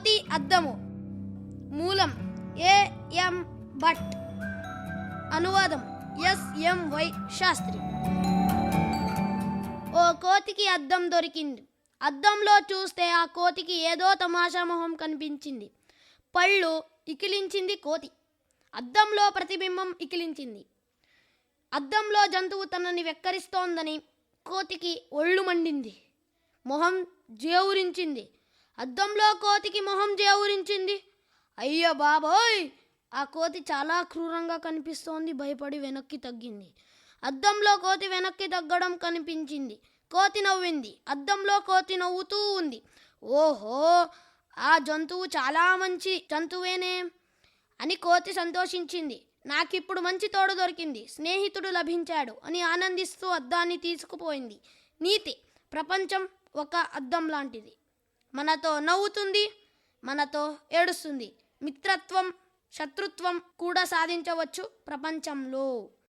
కోతి అద్దము మూలం ఏ ఎం భట్. అనువాదం ఎస్ ఎం వై శాస్త్రి. ఓ కోతికి అద్దం దొరికింది. అద్దంలో చూస్తే ఆ కోతికి ఏదో తమాషా మొహం కనిపించింది. పళ్ళు ఇకిలించింది కోతి. అద్దంలో ప్రతిబింబం ఇకిలించింది. అద్దంలో జంతువు తనని వెక్కరిస్తోందని కోతికి ఒళ్ళు మండింది. మొహం జేవురించింది. అద్దంలో కోతికి మొహం జేవురించింది. అయ్యో బాబోయ్! ఆ కోతి చాలా క్రూరంగా కనిపిస్తోంది. భయపడి వెనక్కి తగ్గింది. అద్దంలో కోతి వెనక్కి తగ్గడం కనిపించింది. కోతి నవ్వింది. అద్దంలో కోతి నవ్వుతూ ఉంది. ఓహో! ఆ జంతువు చాలా మంచి జంతువేనే అని కోతి సంతోషించింది. నాకిప్పుడు మంచి తోడు దొరికింది. స్నేహితుడు లభించాడు అని ఆనందిస్తూ అద్దాన్ని తీసుకుపోయింది. నీతి! ప్రపంచం ఒక అద్దం లాంటిది. మనతో నవ్వుతుంది మనతో ఏడుస్తుంది. మిత్రత్వం శత్రుత్వం కూడా సాధించవచ్చు ప్రపంచంలో.